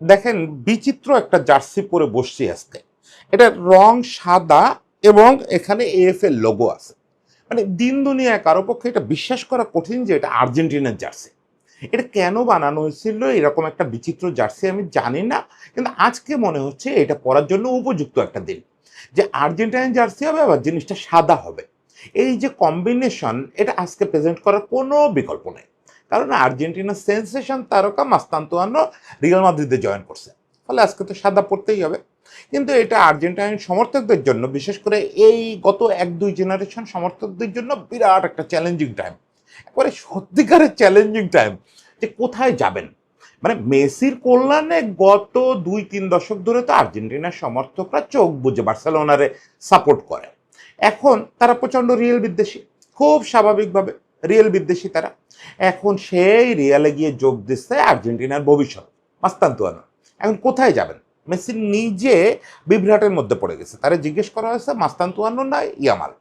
দেখেন, বিচিত্র একটা জার্সি পরে বসছি আজকে। এটা রং সাদা এবং এখানে এএফ এর লোগো আছে। মানে দিন দুনিয়ায় কারও পক্ষে এটা বিশ্বাস করা কঠিন যে এটা আর্জেন্টিনার জার্সি। এটা কেন বানানো হয়েছিল? এরকম একটা বিচিত্র জার্সি আমি জানি না, কিন্তু আজকে মনে হচ্ছে এটা পরার জন্য উপযুক্ত একটা দিন। যে আর্জেন্টাইন জার্সি হবে আবার জিনিসটা সাদা হবে। এই যে কম্বিনেশন এটা আজকে প্রেজেন্ট করার কোনো বিকল্প নেই। কারণ আর্জেন্টিনার সেন্সেশন তারকা মাস্তান্তোয়ানো রিয়াল মাদ্রিদে জয়েন করছে। ফলে আজকে তো সাদা পড়তেই হবে। কিন্তু এটা আর্জেন্টাইন সমর্থকদের জন্য, বিশেষ করে এই গত এক দুই জেনারেশন সমর্থকদের জন্য বিরাট একটা চ্যালেঞ্জিং টাইম একবারে সত্যিকারের চ্যালেঞ্জিং টাইম যে কোথায় যাবেন? মানে মেসির কল্যাণে গত দুই তিন দশক ধরে তো আর্জেন্টিনার সমর্থকরা চোখ বুঝে বার্সেলোনারে সাপোর্ট করে। এখন তারা প্রচণ্ড রিয়েল বিদ্বেষী। খুব স্বাভাবিকভাবে রিয়েল বিদ্বেষী তারা। এখন সেই রিয়ালে গিয়ে যোগ দিচ্ছে আর্জেন্টিনার ভবিষ্যৎ, মাস্তান্তুয়ানো। এখন কোথায় যাবেন? মেসি নিজে বিভ্রাটের মধ্যে পড়ে গেছে। তারা জিজ্ঞেস করা হয়েছে, মাস্তান্তুয়ানো না ইয়ামাল?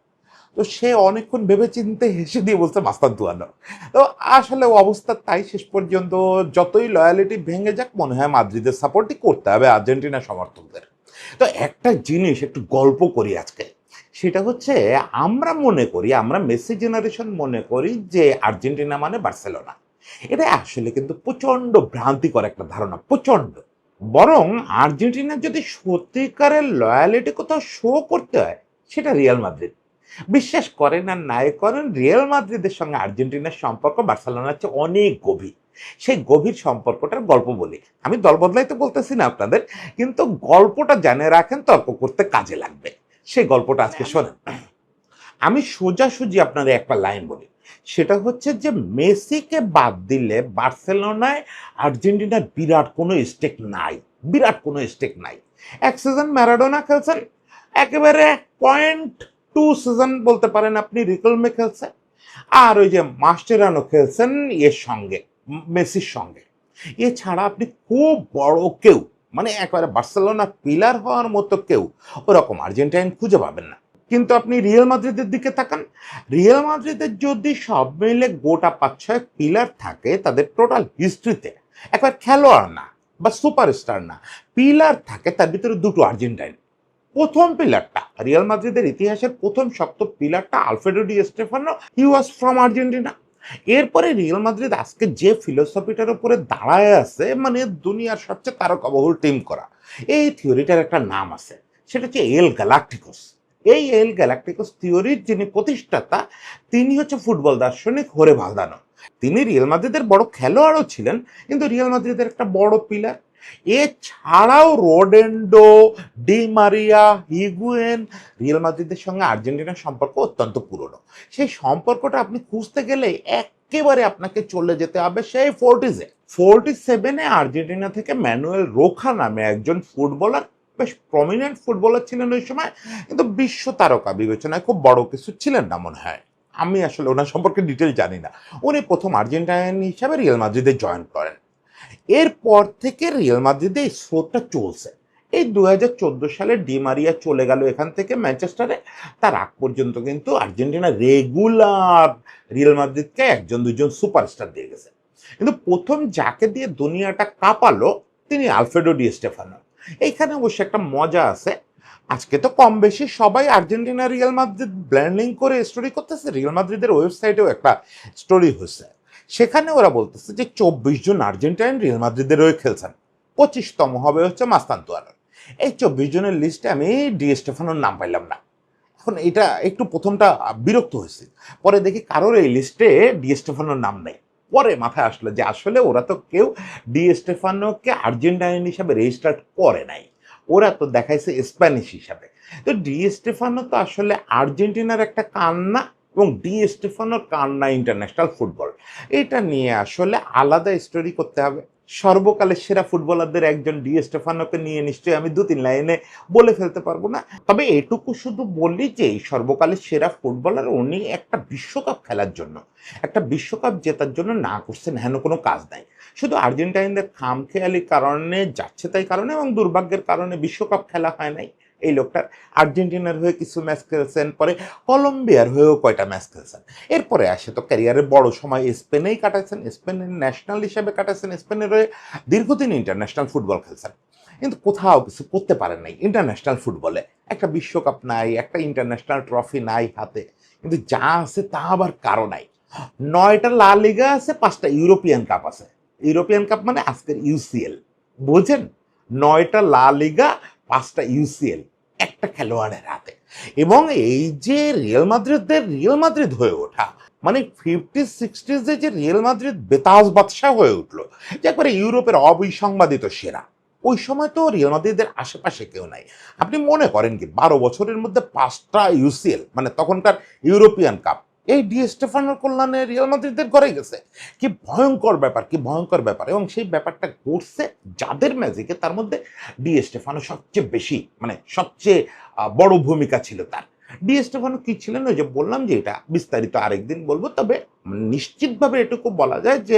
তো সে অনেকক্ষণ ভেবে চিনতে হেসে দিয়ে বলছে, মাস্তান্তুয়ানো। তো আসলে অবস্থা তাই শেষ পর্যন্ত যতই লয়ালিটি ভেঙে যাক, মনে হয় মাদ্রিদের সাপোর্টই করতে হবে আর্জেন্টিনা সমর্থকদের। তো একটা জিনিস একটু গল্প করি আজকে। সেটা হচ্ছে আমরা মনে করি, আমরা মেসি জেনারেশন মনে করি যে আর্জেন্টিনা মানে বার্সেলোনা। এটা আসলে কিন্তু প্রচণ্ড ভ্রান্তিকর একটা ধারণা, প্রচণ্ড। বরং আর্জেন্টিনার যদি সত্যিকারের লয়ালিটি কোথাও শো করতে হয়, সেটা রিয়াল মাদ্রিদ বিশ্বাস করেন আর নাই করেন রিয়াল মাদ্রিদের সঙ্গে আর্জেন্টিনার সম্পর্ক বার্সেলোনার চেয়ে অনেক গভীর। সেই গভীর সম্পর্কটার গল্প বলি। আমি দল বদলাই তো বলতেছি না আপনাদের, কিন্তু গল্পটা জানে রাখেন তর্ক করতে কাজে লাগবে। সেই গল্পটা আজকে শোনেন। আমি সোজাসুজি আপনাদের একটা লাইন বলি। সেটা হচ্ছে যে মেসিকে বাদ দিলে বার্সেলোনায় আর্জেন্টিনার বিরাট কোনো স্টেক নাই। বিরাট কোনো স্টেক নাই। এক সিজন ম্যারাডোনা খেলছেন। একেবারে পয়েন্ট টু সিজন বলতে পারেন আপনি রিকলমে খেলছেন। আর ওই যে মাস্টেরানো খেলছেন এর সঙ্গে মেসির সঙ্গে। এছাড়া আপনি খুব বড় কেউ মানে একবারে বার্সেলোনা পিলার হওয়ার মতো কেউ ওরকম আর্জেন্টাইন খুঁজে পাবেন না। কিন্তু আপনি রিয়েল মাদ্রিদের দিকে তাকান, রিয়েল মাদ্রিদের যদি সব মিলে গোটা পাঁচ ছয় পিলার থাকে তাদের টোটাল হিস্ট্রিতে একবার খেলোয়াড় না বা সুপারস্টার না পিলার থাকে তার ভিতরে দুটো আর্জেন্টাইন। প্রথম পিলারটা রিয়াল মাদ্রিদের ইতিহাসের প্রথম শক্ত পিলারটা Alfredo Di Stefano he was from Argentina এরপরে রিয়াল মাদ্রিদ আজকে যে ফিলোসফিটার উপরে দাঁড়ায় আছে মানে দুনিয়ার সবচেয়ে তারকাবহুল টিম করা, এই থিওরিটার একটা নাম আছে, সেটা হচ্ছে এল গ্যালাকটিকোস এই এল গ্যালাকটিকোস থিওরির যিনি প্রতিষ্ঠাতা, তিনি হচ্ছে ফুটবল দার্শনিক হোরে ভালদানো তিনি রিয়াল মাদ্রিদের বড় খেলোয়াড়ও ছিলেন, কিন্তু রিয়াল মাদ্রিদের একটা বড় পিলার এছাড়াও Redondo, Di Maria, Higuain, Real মাদ্রিদের সঙ্গে আর্জেন্টিনার সম্পর্ক অত্যন্ত পুরনো। সেই সম্পর্কটা আপনি খুঁজতে গেলে একেবারে আপনাকে চলে যেতে হবে সেই ফোরটিজে ফোরটি সেভেনে আর্জেন্টিনা থেকে ম্যানুয়েল রোখা নামে একজন ফুটবলার, বেশ প্রমিনেন্ট ফুটবলার ছিলেন ওই সময়, কিন্তু বিশ্ব তারকা বিবেচনায় খুব বড় কিছু ছিলেন না মনে হয়। আমি আসলে ওনার সম্পর্কে ডিটেল জানি না। উনি প্রথম আর্জেন্টাইন হিসাবে রিয়াল মাদ্রিদে জয়েন করেন। এরপর থেকে রিয়াল মাদ্রিদে এই স্রোতটা চলছে। এই দু হাজার চোদ্দ সালে ডিমারিয়া চলে গেল এখান থেকে ম্যানচেস্টারে। তার আগ পর্যন্ত কিন্তু আর্জেন্টিনা রেগুলার রিয়াল মাদ্রিদকে একজন দুজন সুপারস্টার দিয়ে গেছে। কিন্তু প্রথম যাকে দিয়ে দুনিয়াটা কাঁপালো, তিনি আলফ্রেডো ডি স্টেফানো। এইখানে অবশ্য একটা মজা আছে। আজকে তো কম বেশি সবাই আর্জেন্টিনা রিয়াল মাদ্রিদ ব্ল্যান্ডিং করে স্টোরি করতেছে। রিয়াল মাদ্রিদের ওয়েবসাইটেও একটা স্টোরি হয়েছে সেখানে ওরা বলতেছে যে চব্বিশ জন আর্জেন্টাইন রিয়াল মাদ্রিদের হয়ে খেলছেন। পঁচিশতম হবে হচ্ছে মাস্তান্তুয়ানোর এই চব্বিশ জনের লিস্টে আমি ডি স্টেফানোর নাম পাইলাম না। এখন এটা একটু প্রথমটা বিরক্ত হয়েছে। পরে দেখি কারোর এই লিস্টে ডি স্টেফানোর নাম নেই। পরে মাথায় আসলো যে আসলে ওরা তো কেউ ডি স্টেফানোকে আর্জেন্টাইন হিসাবে রেজিস্টার করে নাই। ওরা তো দেখাইছে স্প্যানিশ হিসাবে। তো ডি স্টেফানো তো আসলে আর্জেন্টিনার একটা কান্না এবং ডি স্টেফানোর কান্না ইন্টারন্যাশনাল ফুটবল। এটা নিয়ে আসলে আলাদা স্টোরি করতে হবে। সর্বকালের সেরা ফুটবলারদের একজন ডি স্টেফানোকে নিয়ে নিশ্চয়ই আমি দু তিন লাইনে বলে ফেলতে পারব না। তবে এটুকু শুধু বলি যে, এই সর্বকালের সেরা ফুটবলার উনি একটা বিশ্বকাপ খেলার জন্য। একটা বিশ্বকাপ জেতার জন্য না করছেন হেন কোনো কাজ নাই। শুধু আর্জেন্টাইনদের খামখেয়ালি কারণে যাচ্ছে তাই কারণে এবং দুর্ভাগ্যের কারণে বিশ্বকাপ খেলা হয় নাই। এই লোকটার আর্জেন্টিনার হয়ে কিছু ম্যাচ খেলছেন, পরে কলম্বিয়ার হয়েও কয়টা ম্যাচ খেলছেন। এরপরে আসে তো ক্যারিয়ারের বড় সময় স্পেনেই কাটাচ্ছেন স্পেনের ন্যাশনাল হিসেবে কাটাচ্ছেন স্পেনের হয়ে দীর্ঘদিন ইন্টারন্যাশনাল ফুটবল খেলছেন। কিন্তু কোথাও কিছু করতে পারেন নাই ইন্টারন্যাশনাল ফুটবলে একটা বিশ্বকাপ নাই, একটা ইন্টারন্যাশনাল ট্রফি নাই হাতে। কিন্তু যা আছে তা আবার কারও নাই। নয়টা লা লিগা আছে, পাঁচটা ইউরোপিয়ান কাপ আছে। ইউরোপিয়ান কাপ মানে আজকের ইউসিএল বুঝেন? নয়টা লা লিগা পাঁচটা ইউসিএল, একটা খেলোয়াড়ের হাতে। এবং এই যে রিয়েল মাদ্রিদদের, রিয়েল মাদ্রিদ হয়ে ওঠা মানে ফিফটি সিক্সটিজে যে রিয়েল মাদ্রিদ বেতাজ বাদশাহ হয়ে উঠল, যে একবারে ইউরোপের অবিসংবাদিত সেরা, ওই সময় তো রিয়েল মাদ্রিদের আশেপাশে কেউ নাই। আপনি মনে করেন কি, বারো বছরের মধ্যে পাঁচটা ইউসিএল মানে তখনকার ইউরোপিয়ান কাপ এই ডি স্টেফানোর কল্যাণে রিয়াল মাদ্রিদের ঘরে গেছে। কি ভয়ঙ্কর ব্যাপার, কি ভয়ঙ্কর ব্যাপার। এবং সেই ব্যাপারটা ঘটছে যাদের ম্যাজিকে তার মধ্যে ডি স্টেফানো সবচেয়ে বেশি মানে সবচেয়ে বড় ভূমিকা ছিল তার। ডি স্টেফানো কি ছিলেন? ওই যে বললাম যে এটা বিস্তারিত আরেকদিন বলব, তবে নিশ্চিতভাবে এটুকু বলা যায় যে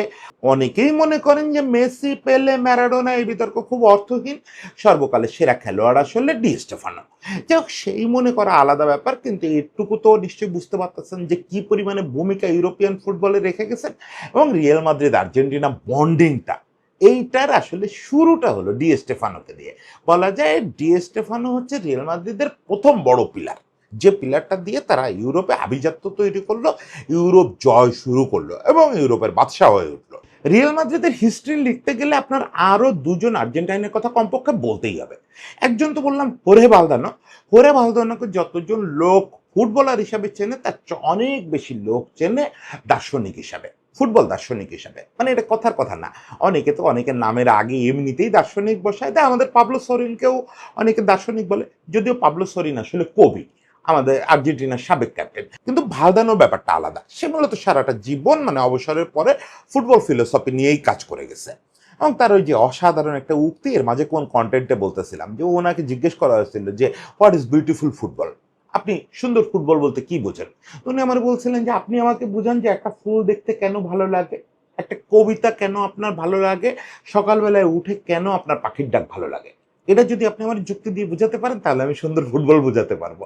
অনেকেই মনে করেন যে মেসি, পেলে, ম্যারাডোনা এই বিতর্ক খুব অর্থহীন। সর্বকালের সেরা খেলোয়াড় আসলে ডি স্টেফানো। যাই হোক সেই মনে করা আলাদা ব্যাপার, কিন্তু এটুকু তো নিশ্চয়ই বুঝতে পারতেছেন যে কি পরিমাণে ভূমিকা ইউরোপিয়ান ফুটবলে রেখে গেছেন এবং রিয়েল মাদ্রিদ, আর্জেন্টিনা বন্ডিংটা, এইটার আসলে শুরুটা হলো ডি স্টেফানোকে দিয়ে। বলা যায় ডি স্টেফানো হচ্ছে রিয়েল মাদ্রিদের প্রথম বড় পিলার যে পিলারটা দিয়ে তারা ইউরোপে আভিজাত্য তৈরি করল, ইউরোপ জয় শুরু করল এবং ইউরোপের বাদশাহ হয়ে উঠল। রিয়েল মাদ্রিদের হিস্ট্রি লিখতে গেলে আপনার আরও দুজন আর্জেন্টাইনের কথা কমপক্ষে বলতেই হবে। একজন তো বললাম হোরে বালদানো হোরে বালদানোকে যতজন লোক ফুটবলার হিসাবে চেনে, তার অনেক বেশি লোক চেনে দার্শনিক হিসাবে, ফুটবল দার্শনিক হিসাবে। মানে এটা কথার কথা না। অনেকে তো অনেকের নামের আগে এমনিতেই দার্শনিক বসায় দেয়। আমাদের পাবলো সরিনকেও অনেকে দার্শনিক বলে। যদিও পাবলো সরিন আসলে কবি। আমাদের আর্জেন্টিনার সাবেক ক্যাপ্টেন। কিন্তু ভালদানোর ব্যাপারটা আলাদা। সে মূলত সারাটা জীবন মানে অবসরের পরে ফুটবল ফিলোসফি নিয়েই কাজ করে গেছে। এবং তার ওই যে অসাধারণ একটা উক্তি, এর মাঝে কোন কন্টেন্টে বলতেছিলাম, যে ওনাকে জিজ্ঞেস করা হয়েছিল যে হোয়াট ইজ বিউটিফুল ফুটবল আপনি সুন্দর ফুটবল বলতে কি বোঝেন? উনি আমার বলছিলেন যে, আপনি আমাকে বুঝান যে একটা ফুল দেখতে কেন ভালো লাগে? একটা কবিতা কেন আপনার ভালো লাগে? সকালবেলায় উঠে কেন আপনার পাখির ডাক ভালো লাগে? এটা যদি আপনি আমার যুক্তি দিয়ে বোঝাতে পারেন, তাহলে আমি সুন্দর ফুটবল বোঝাতে পারব।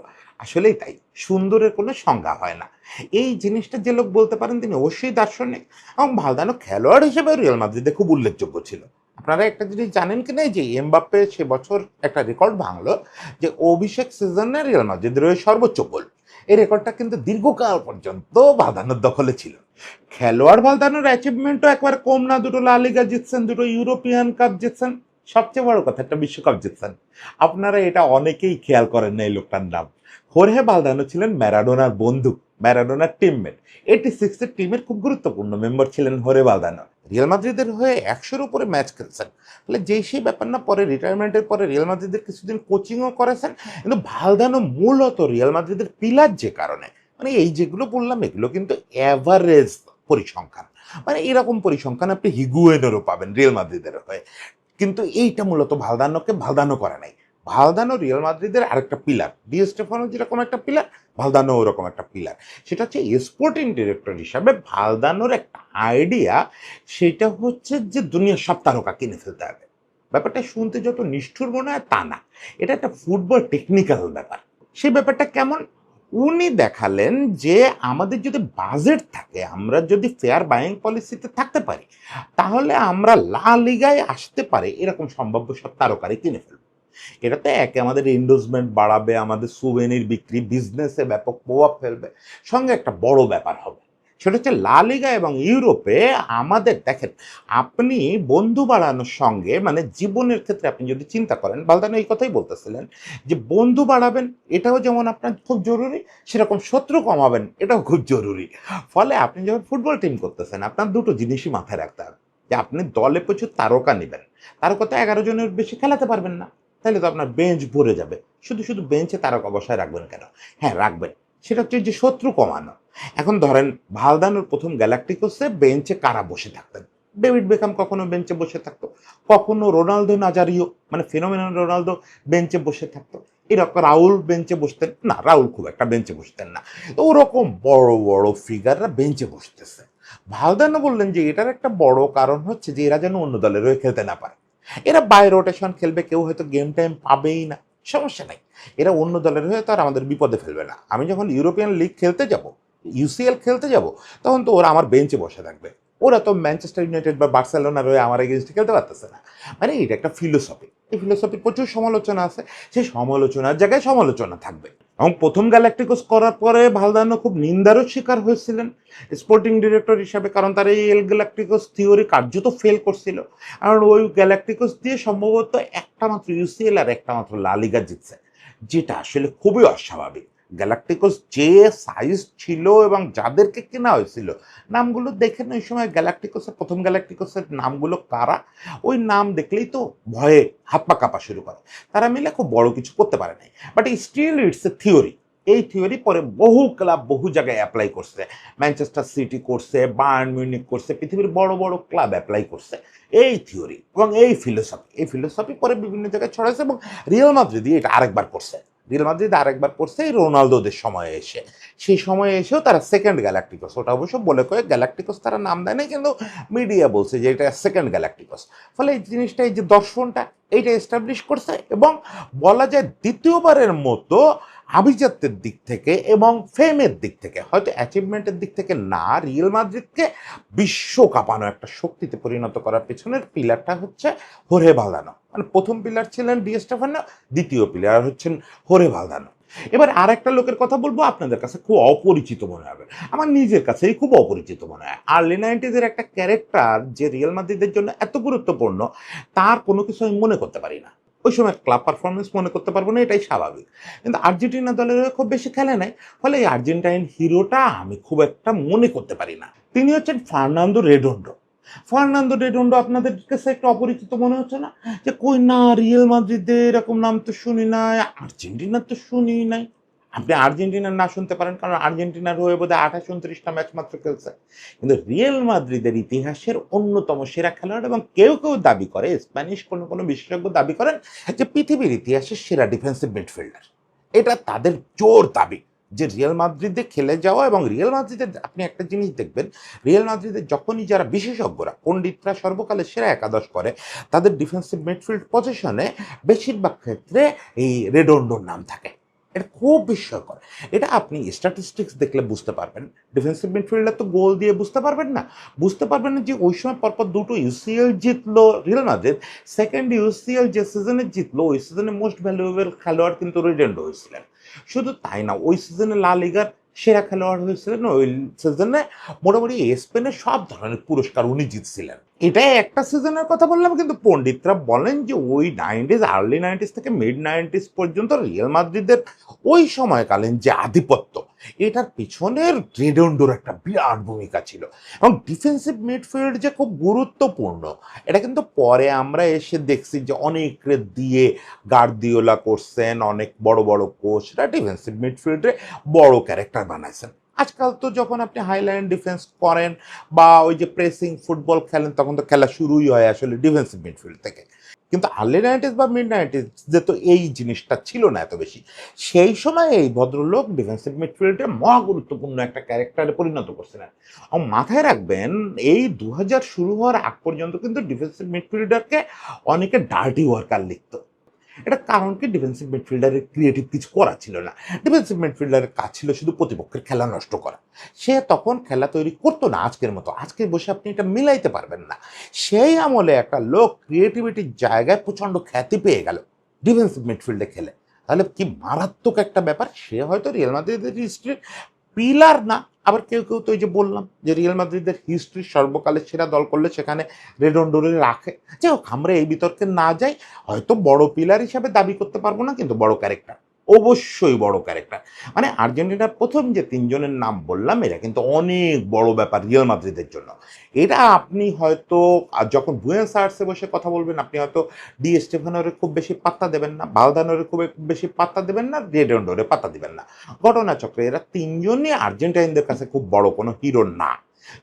আসলেই তাই, সুন্দরের কোনো সংজ্ঞা হয় না। এই জিনিসটা যে লোক বলতে পারেন, তিনি অবশ্যই দার্শনিক এবং ভালদানো খেলোয়াড় হিসেবে রিয়াল মাদ্রিদে খুব উল্লেখযোগ্য ছিল। আপনারা একটা জিনিস জানেন কি না যে এমবাপ্পে সে বছর একটা রেকর্ড ভাঙলো যে অভিষেক সিজনে রিয়াল মাদ্রিদের হয়ে সর্বোচ্চ গোল। এই রেকর্ডটা কিন্তু দীর্ঘকাল পর্যন্ত ভালদানোর দখলে ছিল। খেলোয়াড় ভালদানোর অ্যাচিভমেন্টও একবার কম না, দুটো লা লিগা জিতছেন, দুটো ইউরোপিয়ান কাপ জিতছেন। সবচেয়ে বড় কথা একটা বিশ্বকাপ জিতছেন। আপনারা এটা অনেকেই খেয়াল করেন না এই লোকটার নাম। হোরহে বালদানো ছিলেন ম্যারাডোনার বন্ধু, ম্যারাডোনার টিমমেট এইটি সিক্সের টিমের খুব গুরুত্বপূর্ণ মেম্বার ছিলেন হোরে বালদানো রিয়াল মাদ্রিদের হয়ে একশোর উপরে ম্যাচ খেলছেন। তাহলে যেই সেই ব্যাপার না, পরে রিটায়ারমেন্টের পরে রিয়াল মাদ্রিদের কিছুদিন কোচিংও করেছেন। কিন্তু ভালদানো মূলত রিয়াল মাদ্রিদের পিলার যে কারণে মানে এই যেগুলো বললাম, এগুলো কিন্তু অ্যাভারেজ পরিসংখ্যান। মানে এরকম পরিসংখ্যান আপনি হিগুয়েনেরও পাবেন রিয়াল মাদ্রিদের হয়ে। কিন্তু এইটা মূলত ভালদানোকে ভালদানো করে নাই। ভালদানো রিয়াল মাদ্রিদের আরেকটা পিলার। ডি স্টেফানো যেরকম একটা পিলার ভালদানো ওরকম একটা পিলার। সেটা হচ্ছে স্পোর্টিং ডিরেক্টর হিসাবে ভালদানোর একটা আইডিয়া সেটা হচ্ছে যে দুনিয়ার সব তারকা কিনে ফেলতে হবে। ব্যাপারটা শুনতে যত নিষ্ঠুর মনে হয় তা না। এটা একটা ফুটবল টেকনিক্যাল ব্যাপার। সেই ব্যাপারটা কেমন? উনি দেখালেন যে আমাদের যদি বাজেট থাকে, আমরা যদি ফেয়ার বাইং পলিসিতে থাকতে পারি, তাহলে আমরা লা লিগায় আসতে পারে এরকম সম্ভাব্য সব তারকারি কিনে ফেলব। এটাতে একে আমাদের ইন্ডোজমেন্ট বাড়াবে, আমাদের সুভেনির বিক্রি বিজনেসে ব্যাপক প্রভাব ফেলবে। সঙ্গে একটা বড় ব্যাপার হবে। সেটা হচ্ছে লা লিগা এবং ইউরোপে আমাদের দেখেন, আপনি বন্ধু বাড়ানোর সঙ্গে মানে জীবনের ক্ষেত্রে আপনি যদি চিন্তা করেন, বালদানো এই কথাই বলতেছিলেন যে বন্ধু বাড়াবেন, এটাও যেমন আপনার খুব জরুরি, সেরকম শত্রু কমাবেন, এটাও খুব জরুরি। ফলে আপনি যখন ফুটবল টিম করতেছেন, আপনার দুটো জিনিসই মাথায় রাখতে হবে, যে আপনি দলে প্রচুর তারকা নেবেন, তারকা তো এগারো জনের বেশি খেলাতে পারবেন না তাহলে তো আপনার বেঞ্চ ভরে যাবে, শুধু শুধু বেঞ্চে তারকা বসায় রাখবেন কেন? হ্যাঁ রাখবেন, সেটা হচ্ছে যে শত্রু কমানো। এখন ধরেন, ভালদানোর প্রথম গ্যালাক্টিকোসে বেঞ্চে কারা বসে থাকতেন? ডেভিড বেকাম কখনো বেঞ্চে বসে থাকতো? কখনো রোনালদো নাজারিও মানে ফিনোমিনাল রোনালদো বেঞ্চে বসে থাকতো? এরকম রাহুল বেঞ্চে বসতেন? না, রাহুল খুব একটা বেঞ্চে বসতেন না। ওরকম বড় বড় ফিগাররা বেঞ্চে বসতেছে। ভালদানো বললেন যে, এটার একটা বড় কারণ হচ্ছে যে, এরা যেন অন্য দলের হয়ে খেলতে না পারে। এরা বাই রোটেশন খেলবে, কেউ হয়তো গেম টাইম পাবেই না। সমস্যা নাই। এরা অন্য দলের হয়ে তো আর আমাদের বিপদে ফেলবে না। আমি যখন ইউরোপিয়ান লিগ খেলতে যাব ইউসিএল খেলতে যাব, তখন তো ওরা আমার বেঞ্চে বসে থাকবে। ওরা তো ম্যানচেস্টার ইউনাইটেড বা বার্সেলোনার হয়ে আমার এগেনস্টে খেলতে পারতেছে না। মানে এটা একটা ফিলোসফি এই ফিলোসফির প্রচুর সমালোচনা আছে। সেই সমালোচনার জায়গায় সমালোচনা থাকবে। এবং প্রথম গ্যালাক্টিকোস করার পরে ভালদানো খুব নিন্দারও শিকার হয়েছিলেন স্পোর্টিং ডিরেক্টর হিসাবে, কারণ তার এই এল গ্যালাক্টিকোস থিওরি কার্যত ফেল করছিল। কারণ ওই গ্যালাক্টিকোস দিয়ে সম্ভবত একটা মাত্র ইউসিএল আর একটা মাত্র লালিগা জিতছে, যেটা আসলে খুবই অস্বাভাবিক। গ্যালাক্টিকোস যে সাইজ ছিল এবং যাদেরকে কেনা হয়েছিল, নামগুলো দেখেন ওই সময় গ্যালাক্টিকোসের প্রথম গ্যালাক্টিকোসের নামগুলো কারা? ওই নাম দেখলেই তো ভয়ে হাত পা কাঁপা শুরু করে। তারা মিলে খুব বড় কিছু করতে পারে নাই। But still it's a theory এই থিওরি পরে বহু ক্লাব বহু জায়গায় অ্যাপ্লাই করছে। ম্যানচেস্টার সিটি করছে বার্ন মিউনিক করছে, পৃথিবীর বড় বড় ক্লাব অ্যাপ্লাই করছে। এই থিওরি এবং এই ফিলোসফি এই ফিলোসফি পরে বিভিন্ন জায়গায় ছড়াইছে এবং রিয়েল মাদ্রিদি এটা আরেকবার করছে। রিয়েল মাদ্রিদ আরেকবার করছে এই রোনালদোদের সময়ে এসে। সেই সময়ে এসেও তারা সেকেন্ড গ্যালাকটিকস ওটা অবশ্য বলে কয়ে গ্যালাকটিকস তারা নাম দেয় না কিন্তু মিডিয়া বলছে যে এটা সেকেন্ড গ্যালাকটিকস ফলে এই জিনিসটা, এই যে দর্শনটা, এইটা এস্টাবলিশ করছে এবং বলা যায় দ্বিতীয়বারের মতো আভিজাত্যের দিক থেকে এবং ফেমের দিক থেকে। হয়তো অ্যাচিভমেন্টের দিক থেকে না রিয়েল মাদ্রিদকে বিশ্ব কাঁপানো একটা শক্তিতে পরিণত করার পেছনের পিলারটা হচ্ছে হোরে ভালদানো মানে প্রথম পিলার ছিলেন ডি দ্বিতীয় পিলার হচ্ছেন হোরে ভালদানো এবার আর একটা লোকের কথা বলব, আপনাদের কাছে খুব অপরিচিত মনে হবে। আমার নিজের কাছেই খুব অপরিচিত মনে হয়। আর্লি নাইনটিজের একটা ক্যারেক্টার যে রিয়েল মাদ্রিদের জন্য এত গুরুত্বপূর্ণ, তার কোনো কিছু আমি মনে করতে পারি না। ওই সময় ক্লাব পারফরমেন্স মনে করতে পারব না, এটাই স্বাভাবিক। কিন্তু আর্জেন্টিনা দলের খুব বেশি খেলে নাই, ফলে এই আর্জেন্টাইন হিরোটা আমি খুব একটা মনে করতে পারি না। তিনি হচ্ছেন ফার্নান্দো রেডন্ডো। ফার্নান্দো রেডন্ডো আপনাদের কাছে একটু অপরিচিত মনে হচ্ছে না? যে কই না, রিয়েল মাদ্রিদে এরকম নাম তো শুনি নাই, আর্জেন্টিনার তো শুনি নাই। আপনি আর্জেন্টিনার না শুনতে পারেন, কারণ আর্জেন্টিনার হয়ে বোধহয় আঠাশ, উনত্রিশটা ম্যাচ মাত্র খেলছে। কিন্তু রিয়েল মাদ্রিদের ইতিহাসের অন্যতম সেরা খেলোয়াড় এবং কেউ কেউ দাবি করে, স্প্যানিশ কোনো কোনো বিশেষজ্ঞ দাবি করেন যে পৃথিবীর ইতিহাসের সেরা ডিফেন্সিভ মিডফিল্ডার এটা তাদের জোর দাবি যে রিয়েল মাদ্রিদে খেলে যাওয়া এবং রিয়েল মাদ্রিদের, আপনি একটা জিনিস দেখবেন, রিয়েল মাদ্রিদের যখনই যারা বিশেষজ্ঞরা, পণ্ডিতরা সর্বকালের সেরা একাদশ করে, তাদের ডিফেন্সিভ মিডফিল্ড পজিশনে বেশিরভাগ ক্ষেত্রে এই রেডন্ডোর নাম থাকে। এটা খুব বিস্ময়কর। এটা আপনি স্ট্যাটিস্টিক্স দেখলে বুঝতে পারবেন। ডিফেন্সিভ মিডফিল্ডার তো গোল দিয়ে বুঝতে পারবেন না। বুঝতে পারবেন না যে ওই সময় পরপর দুটো ইউসিএল জিতলো রিয়েল মাদ্রিদ সেকেন্ড ইউসিএল যে সিজনে জিতলো, ওই সিজনে মোস্ট ভ্যালুয়েবল খেলোয়াড় কিন্তু রেডেন্ডো হয়েছিলেন। শুধু তাই না, ওই সিজনে লা লিগার সেরা খেলোয়াড় হয়েছিলেন, ওই সিজনে মোটামুটি স্পেনের সব ধরনের পুরস্কার উনি জিতছিলেন। এটাই একটা সিজনের কথা বললাম, কিন্তু পণ্ডিতরা বলেন যে ওই নাইনটিজ আর্লি নাইনটিজ থেকে মিড নাইনটিজ পর্যন্ত রিয়েল মাদ্রিদের ওই সময়কালীন যে আধিপত্য, এটার পিছনের রেডন্ডোর একটা বিরাট ভূমিকা ছিল। এবং ডিফেন্সিভ মিডফিল্ড যে খুব গুরুত্বপূর্ণ, এটা কিন্তু পরে আমরা এসে দেখছি যে অনেক দিয়ে গার্দিওলা করছেন, অনেক বড় বড় কোচরা ডিফেন্সিভ মিডফিল্ডে বড় ক্যারেক্টার বানাইছেন। আজকাল তো যখন আপনি হাইলাইন ডিফেন্স করেন বা ওই যে প্রেসিং ফুটবল খেলেন, তখন তো খেলা শুরুই হয় আসলে ডিফেন্সিভ মিডফিল্ড থেকে। কিন্তু আর্লি নাইনটিজ বা মিড যে তো এই জিনিসটা ছিল না এত বেশি। সেই সময় এই ভদ্রলোক ডিফেন্সিভ মিডফিল্ডের মহা গুরুত্বপূর্ণ একটা ক্যারেক্টারে পরিণত করছিলেন। এবং মাথায় রাখবেন, এই দু হাজার শুরু হওয়ার আগ পর্যন্ত কিন্তু ডিফেন্সিভ মিডফিল্ডারকে অনেকে ডার্টি ওয়ার্কার লিখতো। এটা কারণ কি ডিফেন্সিভ মিডফিল্ডারের ক্রিয়েটিভ কিছু করা ছিল না। ডিফেন্সিভ মিডফিল্ডারের কাজ ছিল শুধু প্রতিপক্ষের খেলা নষ্ট করা। সে তখন খেলা তৈরি করতো না আজকের মতো। আজকে বসে আপনি এটা মিলাইতে পারবেন না। সেই আমলে একটা লোক ক্রিয়েটিভিটির জায়গায় প্রচণ্ড খ্যাতি পেয়ে গেল ডিফেন্সিভ মিডফিল্ডে খেলে। তাহলে কি মারাত্মক একটা ব্যাপার? সে হয়তো রিয়েল মাদ্রিদের হিস্ট্রির পিলার না। আবার কেউ কেউ তো এই যে বললাম যে রিয়েল মাদ্রিদের হিস্ট্রি সর্বকালের সেরা দল করলে সেখানে রেডন্ডোরে রাখে। যাই হোক, আমরা এই বিতর্কে না যাই, হয়তো বড় পিলার হিসাবে দাবি করতে পারব না, কিন্তু বড় ক্যারেক্টার অবশ্যই বড় ক্যারেক্টার মানে আর্জেন্টিনার প্রথম যে তিনজনের নাম বললাম, এরা কিন্তু অনেক বড় ব্যাপার রিয়েল মাদ্রিদের জন্য। এটা আপনি হয়তো যখন বুয়েন্স আর্টসে বসে কথা বলবেন, আপনি হয়তো ডি স্টেফানোরে খুব বেশি পাত্তা দেবেন না, বালদানোরে খুব বেশি পাত্তা দেবেন না, রেডন্ডোরে পাত্তা দেবেন না। ঘটনাচক্রে এরা তিনজনই আর্জেন্টাইনদের কাছে খুব বড় কোনো হিরো না।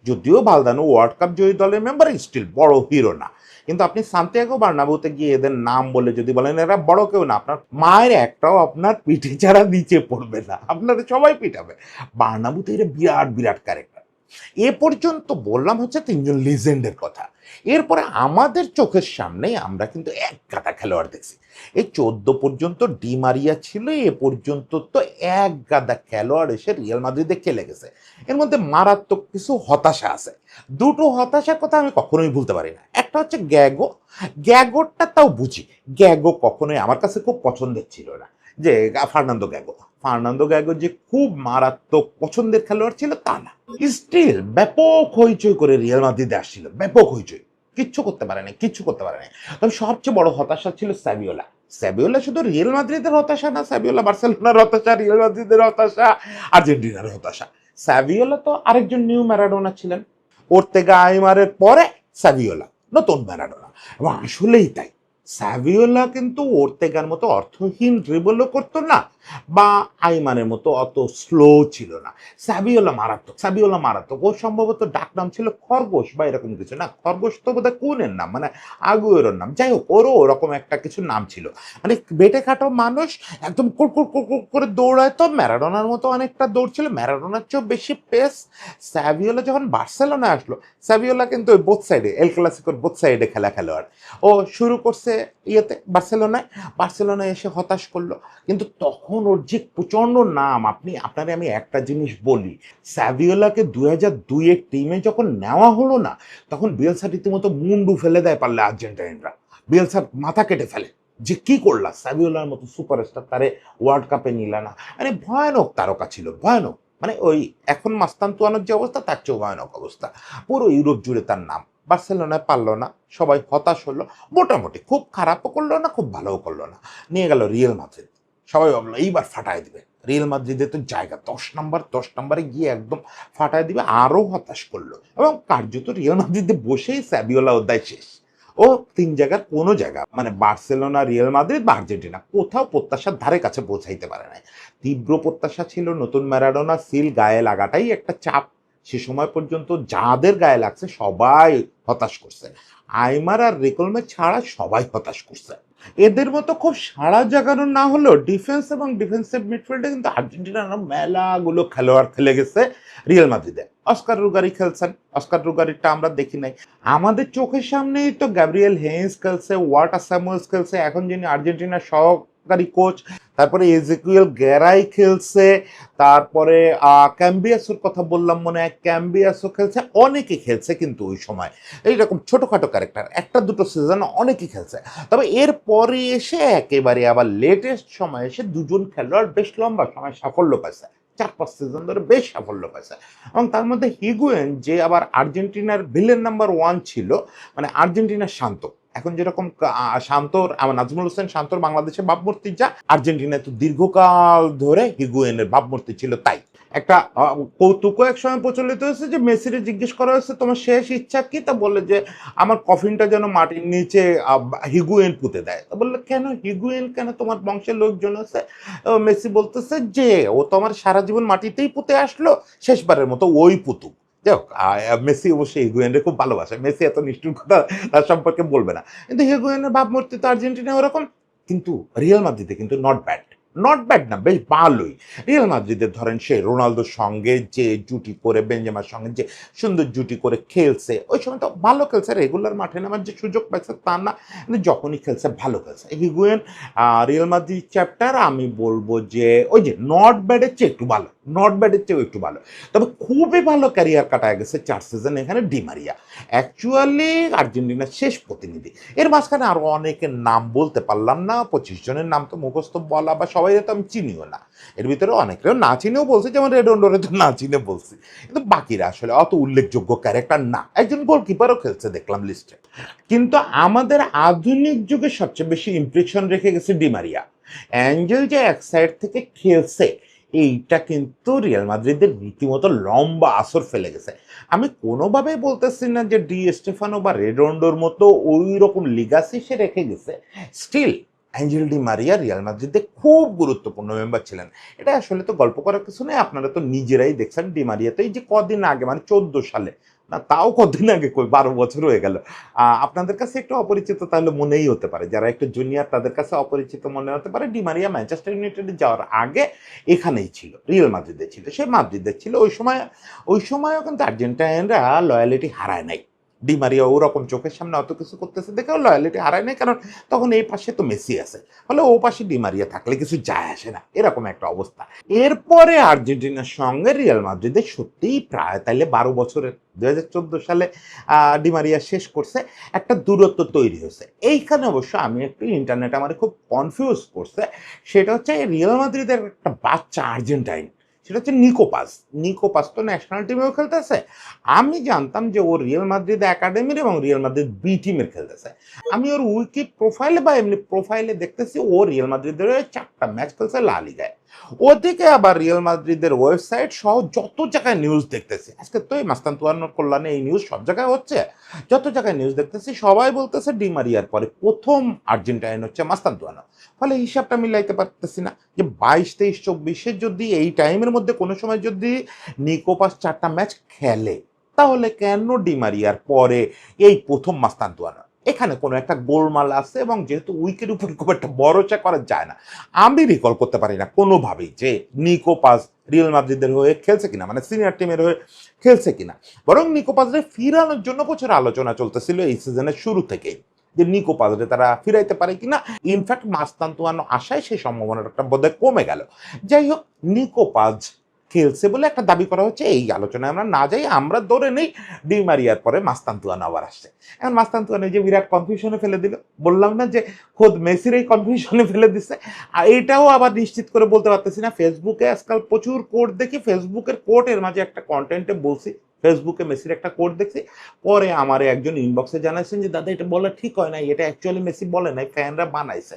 যদিও বালদানো ওয়ার্ল্ড কাপ জয়ী দলের মেম্বার স্টিল বড় হিরো না। কিন্তু আপনি সান্তিয়াগো বার্নাবুতে গিয়ে এদের নাম বলে যদি বলেন, এরা বড় কেউ না। আপনার মায়ের একটাও আপনার পিঠে ছাড়া নিচে পড়বে না। আপনারা সবাই পিঠাবে বার্নাবুতে এরা বিরাট বিরাট ক্যারেক্টার এ পর্যন্ত বললাম হচ্ছে তিনজন লিজেন্ডের কথা। এরপরে আমাদের চোখের সামনে আমরা কিন্তু এক গাদা খেলোয়াড় দেখছি। এই চোদ্দ পর্যন্ত ডিমারিয়া ছিল, এ পর্যন্ত তো এক গাদা খেলোয়াড় এসে রিয়াল মাদ্রিদে খেলে গেছে। এর মধ্যে মারাত্মক কিছু হতাশা আছে। দুটো হতাশার কথা আমি কখনোই ভুলতে পারি না। একটা হচ্ছে গ্যাগো। গ্যাগোরটা তাও বুঝি। গ্যাগো কখনোই আমার কাছে খুব পছন্দের ছিল না। যে ফার্নান্দো গ্যাগো। ফার্নান্দো গ্যাগো যে খুব মারাত্মক পছন্দের খেলোয়াড় ছিল তা না। স্টিল ব্যাপক হইচই করে রিয়াল মাদ্রিদে আসছিল। ব্যাপক হইচই। কিচ্ছু করতে পারে না কিচ্ছু করতে পারে না তবে সবচেয়ে বড় হতাশা ছিল স্যাবিওলা স্যাবিওলা শুধু রিয়াল মাদ্রিদের হতাশা না স্যাবিওলা বার্সেলোনার হতাশা রিয়াল মাদ্রিদের হতাশা আর্জেন্টিনার হতাশা। স্যাভিওলা তো আরেকজন নিউ ম্যারাডোনা ছিলেন। ওর্তেগা আইমারের পরে স্যাভিওলা নতুন ম্যারাডোনা এবং আসলেই তাই। স্যাভিওলা কিন্তু ওর্তেগার মতো অর্থহীন ড্রিবলও করতো না। বা আইমানের মতো অত স্লো ছিল না। সাবিওলা মারাত্মক সাবিওলা মারাত্মক। ও সম্ভবত ডাক নাম ছিল খরগোশ বা এরকম কিছু না। খরগোশ তো বোধহয় কোনের নাম মানে আগুয়েরোর নাম। যাই হোক, ওরও ওরকম একটা কিছু নাম ছিল। মানে বেটে খাটো মানুষ একদম কুড়কুড় কুড়কুড় করে দৌড়ায় তো। ম্যারাডোনার মতো অনেকটা দৌড়ছিল ম্যারাডোনার চেয়েও বেশি পেস স্যাভিওলা যখন বার্সেলোনা আসলো স্যাভিওলা কিন্তু ওই বোথ সাইডে এল ক্লাসিকোর বোথ সাইডে খেলা খেলোয়াড় ও শুরু করছে ইয়েতে, বার্সেলোনায়। বার্সেলোনায় এসে হতাশ করল। কিন্তু তখন ওর যে প্রচণ্ড নাম, আপনি, আপনারে আমি একটা জিনিস বলি, স্যাভিওলাকে দুই হাজার দুইয়ের টিমে যখন নেওয়া হলো না, তখন বিয়েলসা রীতিমতো মুন্ডু ফেলে দেয় পারলে আর্জেন্টাইনরা। বিয়েলসার মাথা কেটে ফেলে। যে কি করলা? স্যাভিওলার মতো সুপারস্টার তারে ওয়ার্ল্ড কাপে নিলা না। মানে ভয়ানক তারকা ছিল, ভয়ানক। মানে ওই এখন মাস্তান্তুয়ানোর যে অবস্থা, তার চেয়েও ভয়ানক অবস্থা। পুরো ইউরোপ জুড়ে তার নাম। বার্সেলোনায় পারল না, সবাই হতাশ হলো, মোটামুটি খুব খারাপও করল না, খুব ভালোও করল না। নিয়ে গেল রিয়েল মাদ্রিদ। সবাই ভাবলো, এইবার ফাটায় দিবে। রিয়েল মাদ্রিদে তো জায়গা, দশ নম্বর, দশ নম্বরে গিয়ে একদম ফাটায় দিবে, আরও হতাশ করল। এবং কার্যত রিয়েল মাদ্রিদে বসেই স্যাবিওলা অধ্যায় শেষ। ও তিন জায়গার কোনো জায়গা মানে বার্সেলোনা, রিয়েল মাদ্রিদ বা আর্জেন্টিনা, কোথাও প্রত্যাশার ধারে কাছে পৌঁছাইতে পারে নাই। তীব্র প্রত্যাশা ছিল নতুন ম্যারাডোনা, সিল গায়ে লাগাটাই একটা চাপ। সে সময় পর্যন্ত যাদের গায়ে লাগছে সবাই হতাশ করছে। আইমার আর রেকলমে ছাড়া সবাই হতাশ করছে। এদের মতো খুব সারা জাগানো না হলেও ডিফেন্স এবং ডিফেন্সিভ মিডফিল্ডে কিন্তু আর্জেন্টিনার মেলাগুলো খেলোয়াড় খেলে গেছে রিয়েল মাদ্রিদে। অস্কার রুগারি খেলছেন। অস্কার রুগারিটা আমরা দেখি নাই। আমাদের চোখের সামনেই তো গ্যাব্রিয়েল হেন্স খেলছে ওয়াটার স্যামুয়েলস খেলছে, এখন যিনি আর্জেন্টিনার সহকারী কোচ, তারপরে এজেকুয়েল গ্যারাই খেলছে, তারপরে ক্যাম্বিয়াসোর কথা বললাম মনে হয় ক্যাম্বিয়াসও খেলছে অনেকে খেলছে কিন্তু ওই সময়। এইরকম ছোটোখাটো ক্যারেক্টার, একটা দুটো সিজন অনেকে খেলছে। তবে এর পরে এসে একেবারে আবার লেটেস্ট সময় এসে দুজন খেলোয়াড় বেশ লম্বা সময় সাফল্য পাইছে। চার, পাঁচ সিজন ধরে বেশ সাফল্য পাইছে। এবং তার মধ্যে হিগুয়েন, যে আবার আর্জেন্টিনার ভিলেন নাম্বার ওয়ান ছিল মানে আর্জেন্টিনার শান্ত। এখন যেরকম শান্তর, আমার নাজমুল হোসেন শান্তর বাংলাদেশের ভাবমূর্তি যা, আর্জেন্টিনায় তো দীর্ঘকাল ধরে হিগুয়েনের ভাবমূর্তি ছিল তাই। একটা কৌতুকও এক সময় প্রচলিত হয়েছে যে, মেসিরে জিজ্ঞেস করা হয়েছে, তোমার শেষ ইচ্ছা কি? তা বললে যে, আমার কফিনটা যেন মাটির নিচে হিগুয়েন পুঁতে দেয়। তা বললে, কেন? হিগুয়েন কেন তোমার বংশের লোকজন আছে? মেসি বলতেছে যে, ও তো আমার সারা জীবন মাটিতেই পুঁতে আসলো, শেষবারের মতো ওই পুতুক। যাই মেসি অবশ্যই হিগুয়েনকে খুব ভালোবাসে। মেসি এত নিষ্ঠুর কথা তার সম্পর্কে বলবে না। কিন্তু হিগুয়েনের ভাবমূর্তি তো আর্জেন্টিনা ওরকম। কিন্তু রিয়াল মাদ্রিদে কিন্তু নট ব্যাড নট ব্যাড না, বেশ ভালোই। রিয়াল মাদ্রিদের ধরেন সে রোনালদোর সঙ্গে যে জুটি করে বেঞ্জামার সঙ্গে যে সুন্দর জুটি করে খেলছে, ওই সময় তো ভালো খেলছে। রেগুলার মাঠে নামার যে সুযোগ পাইছে তা না, কিন্তু যখনই খেলছে ভালো খেলছে। হিগুয়েন রিয়াল মাদ্রিদ চ্যাপ্টার আমি বলব যে, ওই যে নট ব্যাডের চেয়ে একটু ভালো। নট ব্যাডের চেয়েও একটু ভালো। তবে খুবই ভালো ক্যারিয়ার কাটায় গেছে চার সিজন এখানে ডিমারিয়া অ্যাকচুয়ালি আর্জেন্টিনার শেষ প্রতিনিধি। এর মাঝখানে আরও অনেকের নাম বলতে পারলাম না, পঁচিশ জনের নাম তো মুখস্থ বলা বা সবাই তো আমি চিনিও না। এর ভিতরে অনেকেরও না চিনেও বলছে, যেমন রেডন্ডোরে তো না চিনে বলছি। কিন্তু বাকিরা আসলে অত উল্লেখযোগ্য ক্যারেক্টার না। একজন গোলকিপারও খেলছে দেখলাম লিস্টে কিন্তু আমাদের আধুনিক যুগে সবচেয়ে বেশি ইমপ্রেশন রেখে গেছে ডিমারিয়া অ্যাঞ্জেল যে এক সাইড থেকে খেলছে এইটা কিন্তু রিয়াল মাদ্রিদের রীতিমতো লম্বা আসর ফেলে গেছে। আমি কোনোভাবেই বলতেছি না যে ডি স্টেফানো বা রেডন্ডোর মতো ওই রকম লিগাসি সে রেখে গেছে। Still Angel Di Maria Real মাদ্রিদে খুব গুরুত্বপূর্ণ মেম্বার ছিলেন। এটা আসলে তো গল্প করার কিছু নেই, আপনারা তো নিজেরাই দেখছেন ডি মারিয়াতে এই যে কদিন আগে মানে চোদ্দ সালে তাও কতদিন আগে কই, বারো বছর হয়ে গেল। আপনাদের কাছে একটু অপরিচিত তাহলে মনেই হতে পারে। যারা একটু জুনিয়র তাদের কাছে অপরিচিত মনে হতে পারে। ডিমারিয়া ম্যানচেস্টার ইউনাইটেডে যাওয়ার আগে এখানেই ছিল, রিয়েল মাদ্রিদে ছিল। সে মাদ্রিদে ছিল। ওই সময়, ওই সময়ও কিন্তু আর্জেন্টাইনরা লয়ালিটি হারায় নাই। ডিমারিয়া ওরকম চোখের সামনে অত কিছু করতেছে দেখেও লয়ালিটি হারায় নাই, কারণ তখন এই পাশে তো মেসি আছে। ফলে ও পাশে ডিমারিয়া থাকলে কিছু যায় আসে না, এরকম একটা অবস্থা। এরপরে আর্জেন্টিনার সঙ্গে রিয়াল মাদ্রিদের সত্যিই প্রায়, তাইলে বারো বছরের দু হাজার চোদ্দ সালে ডিমারিয়া শেষ করছে, একটা দূরত্ব তৈরি হয়েছে। এইখানে অবশ্য আমি একটু ইন্টারনেট আমার খুব কনফিউজ করছে, সেটা হচ্ছে রিয়াল মাদ্রিদের একটা বাচ্চা আর্জেন্টাইন। সেটা হচ্ছে নিকোপাস নিকোপাস তো ন্যাশনাল টিমেও খেলতেছে। আমি জানতাম যে ও রিয়েল মাদ্রিদ একাডেমির এবং রিয়েল মাদ্রিদ বি টিমের খেলতেছে। আমি ওর উইকি প্রোফাইলে বা এমনি প্রোফাইলে দেখতেছি ও রিয়েল মাদ্রিদের চারটা ম্যাচ খেলছে লা লিগায় ওদিকে আবার রিয়াল মাদ্রিদের ওয়েবসাইট সহ যত জায়গায় নিউজ দেখতেছি, আজকে তো এই মাস্তান কল্যাণে এই নিউজ সব জায়গায় হচ্ছে, যত জায়গায় নিউজ দেখতেছি, সবাই বলতেছে ডিমারিয়ার পরে প্রথম আর্জেন্টাইন হচ্ছে মাস্তান তুয়ানো ফলে হিসাবটা মিলাইতে পারতেছি না যে বাইশ, তেইশ, চব্বিশে যদি এই টাইমের মধ্যে কোনো সময় যদি নিকোপাস চারটা ম্যাচ খেলে, তাহলে কেন ডিমারিয়ার পরে এই প্রথম মাস্তান তুয়ানো এখানে কোনো একটা গোলমাল আছে এবং যেহেতু উইকের উপর খুব একটা ভরসা করা যায় না, আমি রিকল করতে পারি না কোনোভাবেই যে নিকোপাস রিয়াল মাদ্রিদের হয়ে খেলছে কিনা মানে সিনিয়র টিমের হয়ে খেলছে কিনা। বরং নিকোপাসরে ফিরানোর জন্য প্রচুর আলোচনা চলতেছিল এই সিজনের শুরু থেকেই যে নিকোপাসরে তারা ফিরাইতে পারে কিনা। ইনফ্যাক্ট মাস্তান্তুয়ানো আশায় সেই সম্ভাবনাটা বোধহয় কমে গেল। যাই হোক নিকোপাজ খেলছে বলে একটা দাবি করা হচ্ছে। এই আলোচনায় আমরা না যাই, আমরা ধরে নেই ডিমারিয়ার পরে মাস্তান্তুয়ান আবার আসছে। এখন মাস্তান্তুয়ানো যে বিরাট কনফিউশনে ফেলে দিল। বললাম না যে খোদ মেসির এই কনফিউশনে ফেলে দিচ্ছে আর এটাও আবার নিশ্চিত করে বলতে পারতেছি না। ফেসবুকে আজকাল প্রচুর কোড দেখি, ফেসবুকের কোর্টের মাঝে একটা কন্টেন্টে বলছি। ফেসবুকে মেসির একটা কোড দেখছি। পরে আমার একজন ইনবক্সে জানাইছেন যে, দাদা, এটা বলা ঠিক হয় না এটা অ্যাকচুয়ালি মেসি বলে নাই ফ্যানরা বানাইছে।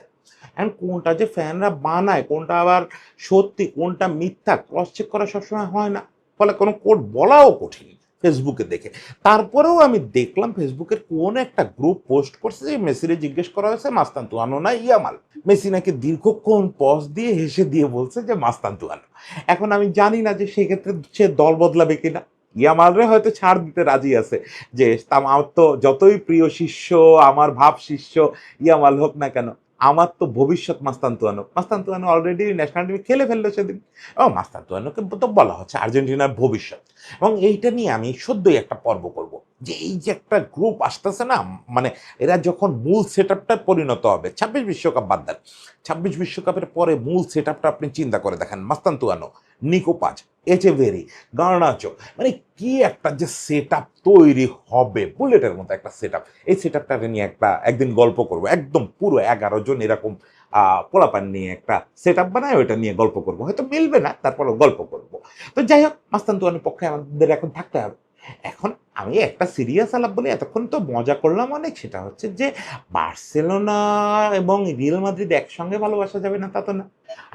অ্যান্ড কোনটা যে ফ্যানরা বানায়, কোনটা আবার সত্যি, কোনটা মিথ্যা ক্রস চেক করা সবসময় হয় না। ফলে কোনো কোড বলাও কঠিন ফেসবুকে দেখে। তারপরেও আমি দেখলাম ফেসবুকের কোন একটা গ্রুপ পোস্ট করছে যে মেসিরে জিজ্ঞেস করা হয়েছে, মাস্তান তুয়ানো না ইয়ামাল? মেসি নাকি দীর্ঘক্ষণ পজ দিয়ে হেসে দিয়ে বলছে যে, মাস্তান তুয়ানো। এখন আমি জানি না যে সেক্ষেত্রে সে দল বদলাবে কিনা। ইয়ামালরে হয়তো ছাড় দিতে রাজি আছে যে আমার তো যতই প্রিয় শিষ্য, আমার ভাব শিষ্য, ইয়ামাল হোক না কেন। আমার তো ভবিষ্যৎ মাস্তান্তুয়ানো মাস্তান্তুয়ানো অলরেডি ন্যাশনাল টিমে খেলে ফেলল সেদিন। ও মাস্তান্তুয়ানোকে তো বলা হচ্ছে আর্জেন্টিনার ভবিষ্যৎ। এবং এইটা নিয়ে আমি সদ্যই একটা পর্ব করব। যে এই যে একটা গ্রুপ আসতেছে না মানে এরা যখন মূল সেট আপটা পরিণত হবে, ছাব্বিশ বিশ্বকাপ বাদ দেন, ছাব্বিশ বিশ্বকাপের পরে মূল সেট আপটা আপনি চিন্তা করে দেখেন, মাস্তান্তুয়ানো, নিকোপাজ, এচেভেরি, গার্নাচো মানে কি একটা যে সেট আপ তৈরি হবে, বুলেটের মতো একটা সেট আপ এই সেট নিয়ে একটা একদিন গল্প করব, একদম পুরো এগারো জন এরকম পোলাপান নিয়ে একটা সেট আপ বানায়, ওইটা নিয়ে গল্প করব। হয়তো মিলবে না তারপরে গল্প করব। তো যাই হোক, মাস্তান্তুয়ানের পক্ষে আমাদের এখন থাকতে হবে। এখন আমি একটা সিরিয়াস আলাপ বলি, এতক্ষণ তো মজা করলাম অনেক, সেটা হচ্ছে যে বার্সেলোনা এবং রিয়েল মাদ্রিদ একসঙ্গে ভালোবাসা যাবে না, তা তো না।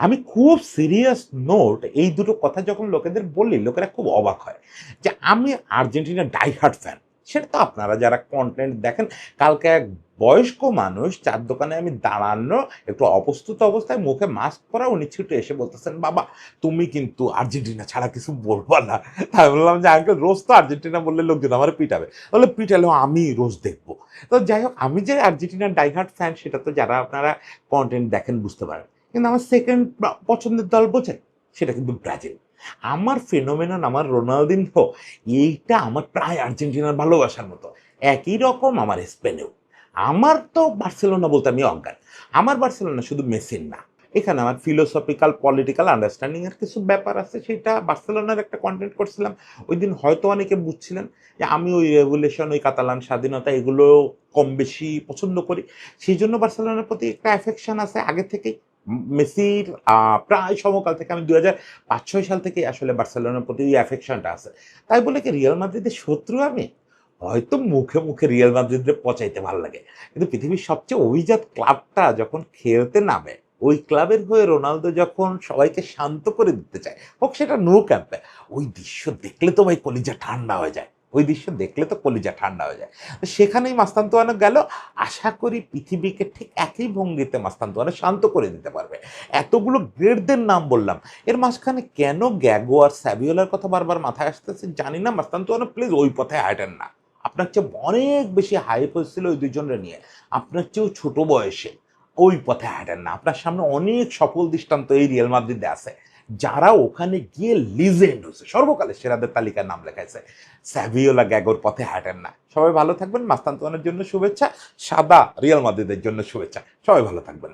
আমি খুব সিরিয়াস নোট এই দুটো কথা যখন লোকেদের বললি লোকেরা খুব অবাক হয় যে আমি আর্জেন্টিনার ডাইহার্ট ফ্যান সেটা তো আপনারা যারা কন্টেন্ট দেখেন, কালকে এক বয়স্ক মানুষ চার দোকানে আমি দাঁড়ানো, একটু অপ্রস্তুত অবস্থায় মুখে মাস্ক পরা, উনি ছুটে এসে বলতেছেন, বাবা, তুমি কিন্তু আর্জেন্টিনা ছাড়া কিছু বলবা না। তাই বললাম যে, আঙ্কেল, রোজ তো আর্জেন্টিনা বললে লোকজন আমার পিটাবে। বলে, পিটালেও আমি রোজ দেখব। তো যাই হোক, আমি যে আর্জেন্টিনার ডাইহার্ট ফ্যান সেটা তো যারা আপনারা কন্টেন্ট দেখেন বুঝতে পারেন। কিন্তু আমার সেকেন্ড পছন্দের দল বোঝেন সেটা কিন্তু ব্রাজিল। আমার ফেনোমেনন আমার রোনালদিনহো এইটা আমার প্রায় আর্জেন্টিনার ভালোবাসার মতো। একই রকম আমার স্পেনেও। আমার তো বার্সেলোনা বলতে আমি অজ্ঞান। আমার বার্সেলোনা শুধু মেসির না। এখানে আমার ফিলোসফিক্যাল পলিটিক্যাল আন্ডারস্ট্যান্ডিং এর কিছু ব্যাপার আছে, সেটা বার্সেলোনার একটা কন্টেন্ট করছিলাম। ওই দিন হয়তো অনেকে বুঝছিলেন যে আমি ওই রেভুলেশন ওই কাতালান স্বাধীনতা এগুলো কম বেশি পছন্দ করি। সেই জন্য বার্সেলোনার প্রতি একটা অ্যাফেকশন আছে, আগে থেকেই। মেসির প্রায় সমকাল থেকে আমি দু হাজার পাঁচ ছয় সাল থেকে আসলে বার্সেলোনার প্রতি ওই অ্যাফেকশনটা আছে। তাই বলে কি রিয়াল মাদ্রিদের শত্রু আমি? হয়তো মুখে মুখে রিয়াল মাদ্রিদে পচাইতে ভালো লাগে। কিন্তু পৃথিবীর সবচেয়ে অভিজাত ক্লাবটা যখন খেলতে নামে, ওই ক্লাবের হয়ে রোনালদো যখন সবাইকে শান্ত করে দিতে চায়, হোক সেটা নো ক্যাম্পে, ওই দৃশ্য দেখলে তো ভাই কলিজা ঠান্ডা হয়ে যায়। ওই দৃশ্য দেখলে তো কলিজা ঠান্ডা হয়ে যায়। তো সেখানেই মাস্তান্তোয়ানো গেল। আশা করি পৃথিবীকে ঠিক একই ভঙ্গিতে মাস্তান্তোয়ানো শান্ত করে দিতে পারবে। এতগুলো গ্রেডদের নাম বললাম। এর মাঝখানে কেন গ্যাগো আর স্যাভিওলার কথা বারবার মাথায় আসতেছে জানি না। মাস্তান্তোয়ানো প্লিজ ওই পথে হাঁটেন না। আপনার চেয়ে অনেক বেশি হাইপ হয়েছিল ওই দুজনের নিয়ে। আপনার চেয়েও ছোট বয়সে ওই পথে হাঁটেন না। আপনার সামনে অনেক সফল দৃষ্টান্ত এই রিয়েল মাদ্রিদে আছে। যারা ওখানে গিয়ে লিজেন্ড হয়েছে সর্বকালে সেরাদের তালিকার নাম লেখাইছে। স্যাভিওলা গ্যাগোর পথে হাঁটেন না। সবাই ভালো থাকবেন মাস্তান্তনের জন্য শুভেচ্ছা, সাদা রিয়াল মাদ্রিদের জন্য শুভেচ্ছা। সবাই ভালো থাকবেন।